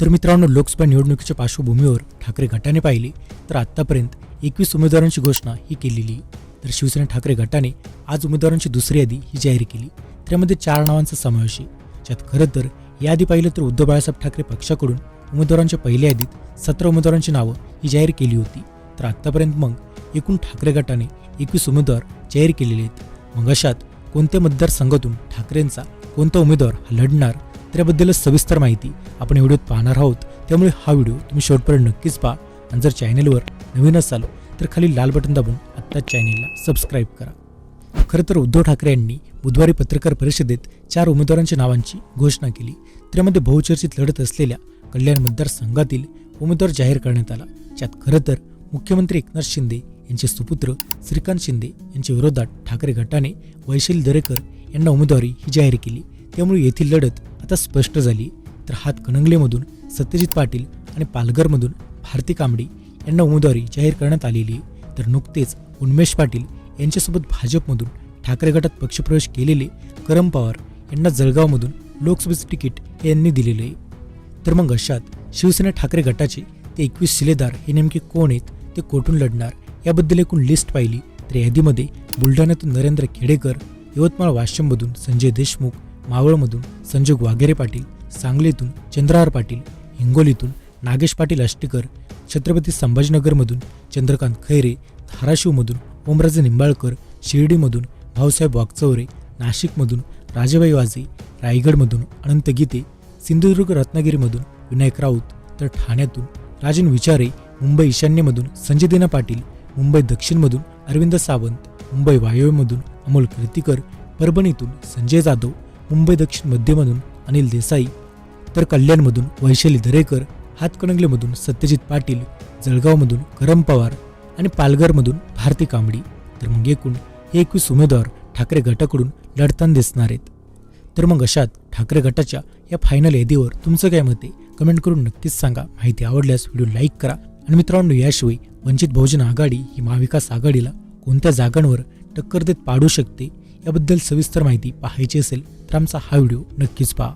तर मित्रांनो लोकसभा निवडणुकीच्या पार्श्वभूमीवर ठाकरे गटाने पाहिले तर आतापर्यंत एकवीस उमेदवारांची घोषणा ही केलेली. तर शिवसेना ठाकरे गटाने आज उमेदवारांची दुसरी यादी ही जाहीर केली. त्यामध्ये चार नावांचा समावेश आहे. ज्यात खरं तर यादी पाहिलं तर उद्धव बाळासाहेब ठाकरे पक्षाकडून उमेदवारांच्या पहिल्या यादीत सतरा उमेदवारांची नावं ही जाहीर केली होती. तर आतापर्यंत मग एकूण ठाकरे गटाने एकवीस उमेदवार जाहीर केलेले आहेत. मग अशात कोणत्या मतदारसंघातून ठाकरेंचा कोणता उमेदवार हा लढणार त्याबद्दलच सविस्तर माहिती आपण व्हिडिओत पाहणार आहोत. त्यामुळे हा व्हिडिओ तुम्ही शेवटपर्यंत नक्कीच पहा. आणि जर चॅनेलवर नवीन असाल तर खाली लाल बटन दाबून आत्ताच चॅनेलला सबस्क्राईब करा. खरं तर उद्धव ठाकरे यांनी बुधवारी पत्रकार परिषदेत चार उमेदवारांच्या नावांची घोषणा केली. त्यामध्ये बहुचर्चित लढत असलेल्या कल्याण मतदारसंघातील उमेदवार जाहीर करण्यात आला. ज्यात खरं तर मुख्यमंत्री एकनाथ शिंदे यांचे सुपुत्र श्रीकांत शिंदे यांच्या विरोधात ठाकरे गटाने वैशाली दरेकर यांना उमेदवारी ही जाहीर केली. त्यामुळे येथील लढत आता स्पष्ट झाली. तर हातकणंगलेमधून सत्यजित पाटील आणि पालघरमधून भारती कांबडी यांना उमेदवारी जाहीर करण्यात आलेली. आहे. तर नुकतेच उन्मेष पाटील यांच्यासोबत भाजपमधून ठाकरे गटात पक्षप्रवेश केलेले करम पवार यांना जळगावमधून लोकसभेचे तिकीट हे यांनी दिलेले. आहे तर मग अशात शिवसेना ठाकरे गटाचे ते एकवीस शिलेदार हे नेमके कोण आहेत? ते कोठून लढणार? याबद्दल एकूण लिस्ट पाहिली. तर यादीमध्ये बुलढाण्यातून नरेंद्र खेडेकर यवतमाळ वाशिममधून संजय देशमुख मावळमधून संजोग वाघेरे पाटील सांगलीतून चंद्रहार पाटील हिंगोलीतून नागेश पाटील आष्टीकर छत्रपती संभाजीनगरमधून चंद्रकांत खैरे धाराशिवमधून ओमराजे निंबाळकर शिर्डीमधून भाऊसाहेब वागचौरे नाशिकमधून राजेबाई वाजे रायगडमधून अनंत गीते सिंधुदुर्ग रत्नागिरीमधून विनायक राऊत तर ठाण्यातून राजन विचारे मुंबई ईशान्येमधून संजय दिना पाटील मुंबई दक्षिणमधून अरविंद सावंत मुंबई वायव्यमधून अमोल कीर्तीकर परभणीतून संजय जाधव मुंबई दक्षिण मध्यमधून अनिल देसाई तर कल्याणमधून वैशाली दरेकर हातकणंगलेमधून सत्यजित पाटील जळगावमधून करम पवार आणि पालघरमधून भारती कांबडी. तर मग एकूण हे एकवीस उमेदवार ठाकरे गटाकडून लढताना दिसणार आहेत. तर मग अशात ठाकरे गटाच्या या फायनल यादीवर तुमचं काय मत आहे? कमेंट करून नक्कीच सांगा. माहिती आवडल्यास व्हिडिओ लाईक करा. आणि मित्रांनो याशिवाय वंचित बहुजन आघाडी ही महाविकास आघाडीला कोणत्या जागांवर टक्कर देत पाडू शकते? याबद्दल सविस्तर माहिती पाहायची असेल तर आमचा हा व्हिडिओ नक्कीच पहा.